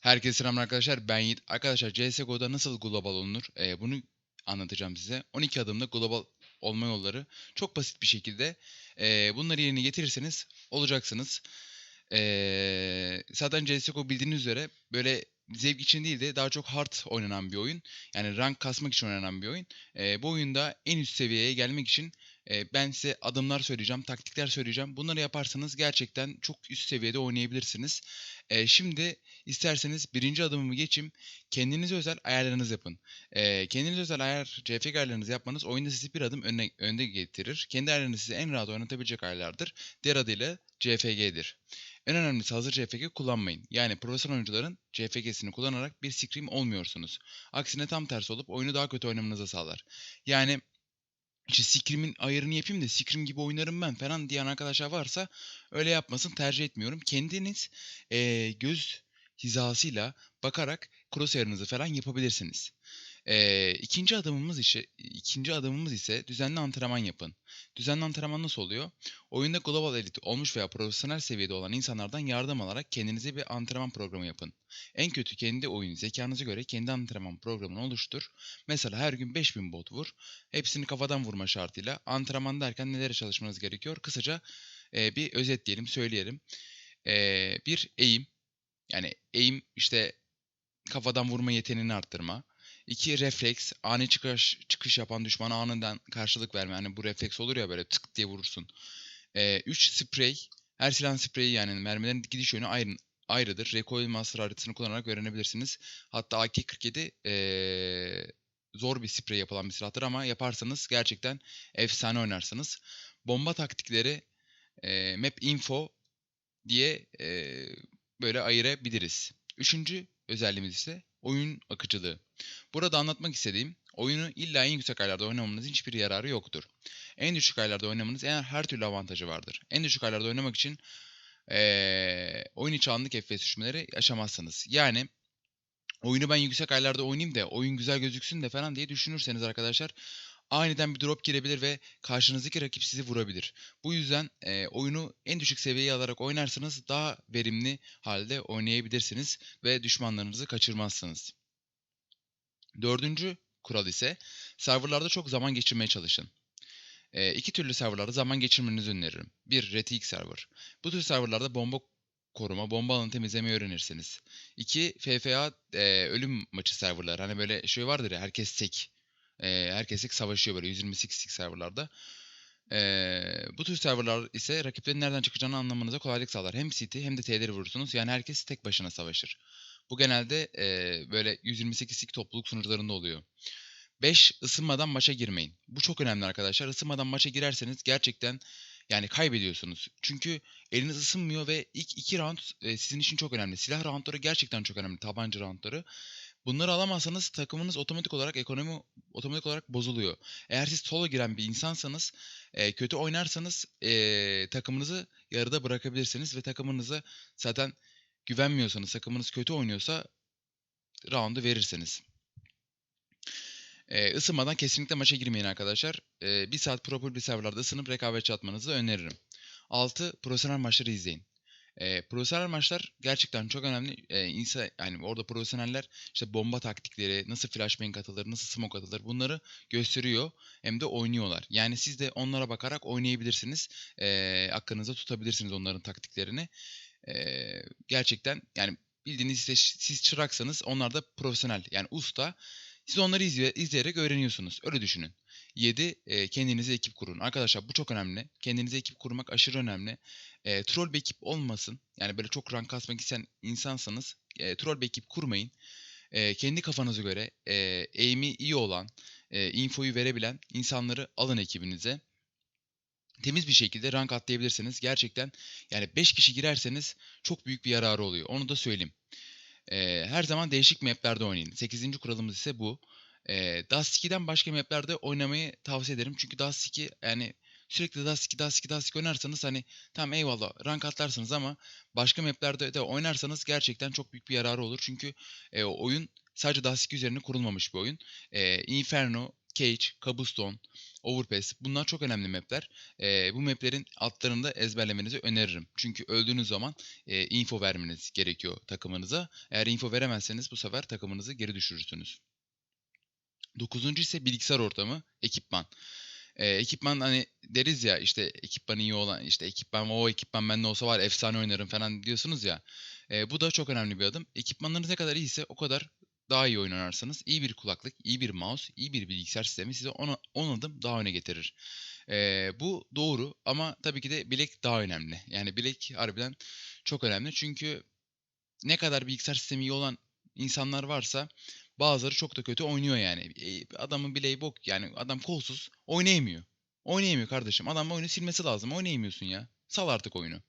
Herkese selam arkadaşlar. Ben Yiğit. Arkadaşlar CSGO'da nasıl global olunur? Ee, bunu anlatacağım size. 12 adımda global olma yolları. Çok basit bir şekilde e, bunları yerine getirirseniz olacaksınız. Ee, zaten CSGO bildiğiniz üzere böyle zevk için değil de daha çok hard oynanan bir oyun. Yani rank kasmak için oynanan bir oyun. Ee, bu oyunda en üst seviyeye gelmek için e, ben size adımlar söyleyeceğim, taktikler söyleyeceğim. Bunları yaparsanız gerçekten çok üst seviyede oynayabilirsiniz. E, şimdi isterseniz birinci adımımı geçeyim. Kendinize özel ayarlarınızı yapın. E, kendinize özel ayar, CFG ayarlarınızı yapmanız oyunda sizi bir adım önde, önde getirir. Kendi ayarlarınız sizi en rahat oynatabilecek ayarlardır. Diğer adıyla CFG'dir. En önemlisi hazır CFG kullanmayın. Yani profesyonel oyuncuların CFG'sini kullanarak bir scream olmuyorsunuz. Aksine tam tersi olup oyunu daha kötü oynamanıza sağlar. Yani işte Scrim'in ayarını yapayım da Scrim gibi oynarım ben falan diyen arkadaşlar varsa öyle yapmasın tercih etmiyorum. Kendiniz e, göz hizasıyla bakarak crosshair'ınızı falan yapabilirsiniz. E, ikinci adımımız ise ikinci adımımız ise düzenli antrenman yapın. Düzenli antrenman nasıl oluyor? Oyunda global elit olmuş veya profesyonel seviyede olan insanlardan yardım alarak kendinize bir antrenman programı yapın. En kötü kendi oyun zekanıza göre kendi antrenman programını oluştur. Mesela her gün 5000 bot vur. Hepsini kafadan vurma şartıyla antrenman derken nelere çalışmanız gerekiyor? Kısaca e, bir özet diyelim söyleyelim. E, bir eğim yani eğim işte kafadan vurma yeteneğini arttırma. İki refleks. Ani çıkış, çıkış yapan düşmana anından karşılık verme. Yani bu refleks olur ya böyle tık diye vurursun. Ee, üç sprey. Her silahın spreyi yani mermilerin gidiş yönü ayrı, ayrıdır. Recoil Master haritasını kullanarak öğrenebilirsiniz. Hatta AK-47 ee, zor bir sprey yapılan bir silahtır ama yaparsanız gerçekten efsane oynarsınız. Bomba taktikleri e, map info diye e, böyle ayırabiliriz. Üçüncü özelliğimiz ise oyun akıcılığı. Burada anlatmak istediğim oyunu illa en yüksek aylarda oynamanızın hiçbir yararı yoktur. En düşük aylarda oynamanız eğer her türlü avantajı vardır. En düşük aylarda oynamak için ee, oyun içi anlık FPS düşmeleri yaşamazsınız. Yani oyunu ben yüksek aylarda oynayayım da oyun güzel gözüksün de falan diye düşünürseniz arkadaşlar aniden bir drop girebilir ve karşınızdaki rakip sizi vurabilir. Bu yüzden e, oyunu en düşük seviyeye alarak oynarsanız daha verimli halde oynayabilirsiniz ve düşmanlarınızı kaçırmazsınız. Dördüncü kural ise serverlarda çok zaman geçirmeye çalışın. E, iki türlü serverlarda zaman geçirmenizi öneririm. Bir, RTX server. Bu tür serverlarda bomba koruma, bomba alanı temizlemeyi öğrenirsiniz. İki, FFA e, ölüm maçı serverlar. Hani böyle şey vardır ya herkes tek. E, herkes savaşıyor böyle 128'lik serverlarda. E, bu tür serverlar ise rakiplerin nereden çıkacağını anlamanıza kolaylık sağlar. Hem City hem de T'leri vurursunuz. Yani herkes tek başına savaşır. Bu genelde e, böyle 128'lik topluluk sunucularında oluyor. 5. ısınmadan maça girmeyin. Bu çok önemli arkadaşlar. Isınmadan maça girerseniz gerçekten yani kaybediyorsunuz. Çünkü eliniz ısınmıyor ve ilk iki round e, sizin için çok önemli. Silah roundları gerçekten çok önemli. Tabanca roundları. Bunları alamazsanız takımınız otomatik olarak ekonomi otomatik olarak bozuluyor. Eğer siz solo giren bir insansanız e, kötü oynarsanız e, takımınızı yarıda bırakabilirsiniz ve takımınızı zaten güvenmiyorsanız takımınız kötü oynuyorsa roundu verirsiniz. Ee, ısınmadan kesinlikle maça girmeyin arkadaşlar. Ee, bir saat bir serverlarda ısınıp rekabetçi atmanızı öneririm. 6. Profesyonel maçları izleyin. E, profesyonel maçlar gerçekten çok önemli. E, insan, yani orada profesyoneller işte bomba taktikleri, nasıl flashbang atılır, nasıl smoke atılır bunları gösteriyor. Hem de oynuyorlar. Yani siz de onlara bakarak oynayabilirsiniz. E, aklınızda tutabilirsiniz onların taktiklerini. E, gerçekten yani bildiğiniz işte siz çıraksanız onlar da profesyonel yani usta. Siz onları izleye, izleyerek öğreniyorsunuz. Öyle düşünün. 7. E, kendinize ekip kurun. Arkadaşlar bu çok önemli. Kendinize ekip kurmak aşırı önemli. E, troll bir ekip olmasın. Yani böyle çok rank kasmak isteyen insansanız e, troll bir ekip kurmayın. E, kendi kafanıza göre e, eğimi iyi olan, e, infoyu verebilen insanları alın ekibinize. Temiz bir şekilde rank atlayabilirsiniz. Gerçekten yani 5 kişi girerseniz çok büyük bir yararı oluyor. Onu da söyleyeyim. E, her zaman değişik maplerde oynayın. 8. kuralımız ise bu. E, Dust 2'den başka maplerde oynamayı tavsiye ederim. Çünkü Dust 2 yani sürekli Dust 2, Dust 2, Dust 2 oynarsanız hani tam eyvallah rank atlarsınız ama başka maplerde de oynarsanız gerçekten çok büyük bir yararı olur. Çünkü e, oyun sadece Dust 2 üzerine kurulmamış bir oyun. E, Inferno, Cage, Cobblestone, Overpass bunlar çok önemli mapler. Ee, bu maplerin altlarını da ezberlemenizi öneririm. Çünkü öldüğünüz zaman e, info vermeniz gerekiyor takımınıza. Eğer info veremezseniz bu sefer takımınızı geri düşürürsünüz. Dokuzuncu ise bilgisayar ortamı, ekipman. Ee, ekipman hani deriz ya işte ekipman iyi olan işte ekipman o ekipman bende olsa var efsane oynarım falan diyorsunuz ya. Ee, bu da çok önemli bir adım. Ekipmanlarınız ne kadar iyiyse o kadar daha iyi oynarsanız iyi bir kulaklık, iyi bir mouse, iyi bir bilgisayar sistemi size 10 adım daha öne getirir. Ee, bu doğru ama tabii ki de bilek daha önemli. Yani bilek harbiden çok önemli çünkü ne kadar bilgisayar sistemi iyi olan insanlar varsa bazıları çok da kötü oynuyor yani. E, adamın bileği bok yani adam kolsuz oynayamıyor. Oynayamıyor kardeşim. Adam oyunu silmesi lazım. Oynayamıyorsun ya. Sal artık oyunu.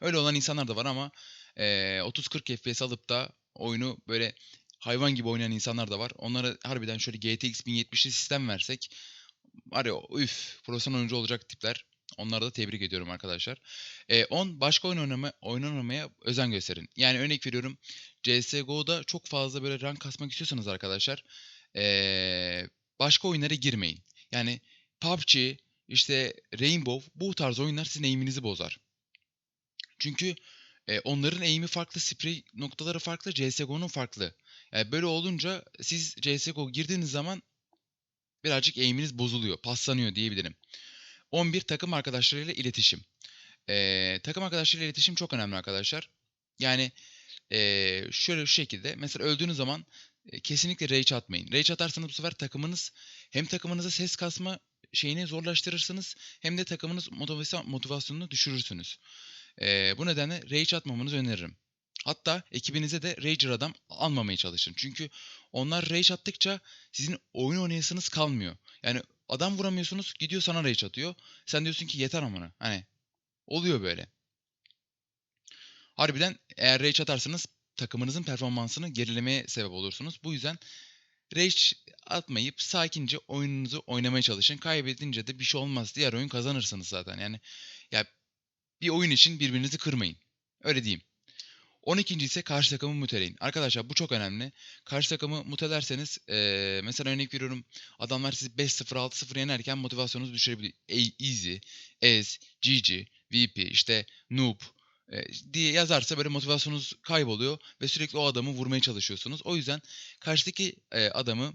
Öyle olan insanlar da var ama e, 30-40 FPS alıp da oyunu böyle hayvan gibi oynayan insanlar da var. Onlara harbiden şöyle GTX 1070'li sistem versek var ya üf profesyonel oyuncu olacak tipler. Onları da tebrik ediyorum arkadaşlar. 10 e, başka oyun oynama, oyun oynamaya özen gösterin. Yani örnek veriyorum CSGO'da çok fazla böyle rank kasmak istiyorsanız arkadaşlar e, başka oyunlara girmeyin. Yani PUBG, işte Rainbow bu tarz oyunlar sizin eğiminizi bozar. Çünkü e, onların eğimi farklı, sprey noktaları farklı, CSGO'nun farklı. Yani böyle olunca siz CSGO girdiğiniz zaman birazcık eğiminiz bozuluyor, paslanıyor diyebilirim. 11 takım arkadaşlarıyla iletişim. Ee, takım arkadaşlarıyla iletişim çok önemli arkadaşlar. Yani ee, şöyle şu şekilde mesela öldüğünüz zaman e, kesinlikle rage atmayın. Rage atarsanız bu sefer takımınız hem takımınıza ses kasma şeyini zorlaştırırsınız hem de takımınız motivasyon, motivasyonunu düşürürsünüz. Ee, bu nedenle rage atmamanızı öneririm. Hatta ekibinize de Rager adam almamaya çalışın. Çünkü onlar rage attıkça sizin oyun oynayasınız kalmıyor. Yani adam vuramıyorsunuz gidiyor sana rage atıyor. Sen diyorsun ki yeter amına. Hani oluyor böyle. Harbiden eğer rage atarsanız takımınızın performansını gerilemeye sebep olursunuz. Bu yüzden rage atmayıp sakince oyununuzu oynamaya çalışın. Kaybedince de bir şey olmaz. Diğer oyun kazanırsınız zaten. Yani ya bir oyun için birbirinizi kırmayın. Öyle diyeyim. 12. ise karşı takımı muteleyin. Arkadaşlar bu çok önemli. Karşı takımı mutelerseniz ee, mesela örnek veriyorum adamlar sizi 5-0 6-0 yenerken motivasyonunuz düşürebilir. Easy, Ez, GG, VP, işte Noob e, diye yazarsa böyle motivasyonunuz kayboluyor ve sürekli o adamı vurmaya çalışıyorsunuz. O yüzden karşıdaki e, adamı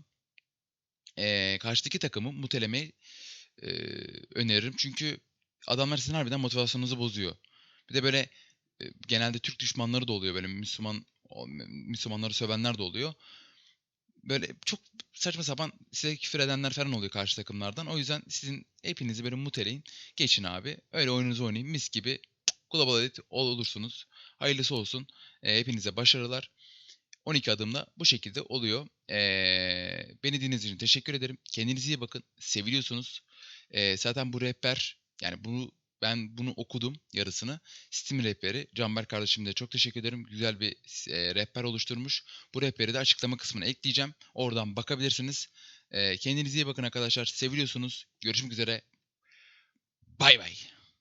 e, karşıdaki takımı mutelemeyi e, öneririm. Çünkü adamlar sizin harbiden motivasyonunuzu bozuyor. Bir de böyle genelde Türk düşmanları da oluyor böyle Müslüman Müslümanları sövenler de oluyor. Böyle çok saçma sapan size küfür edenler falan oluyor karşı takımlardan. O yüzden sizin hepinizi böyle muteleyin. Geçin abi. Öyle oyununuzu oynayın. Mis gibi Global Elite olursunuz. Hayırlısı olsun. E, hepinize başarılar. 12 adımda bu şekilde oluyor. E, beni dinlediğiniz için teşekkür ederim. Kendinize iyi bakın. Seviliyorsunuz. E, zaten bu rehber yani bunu ben bunu okudum yarısını. Steam rehberi. Canberk kardeşim de çok teşekkür ederim. Güzel bir e, rehber oluşturmuş. Bu rehberi de açıklama kısmına ekleyeceğim. Oradan bakabilirsiniz. E, kendinize iyi bakın arkadaşlar. Seviliyorsunuz. Görüşmek üzere. Bay bay.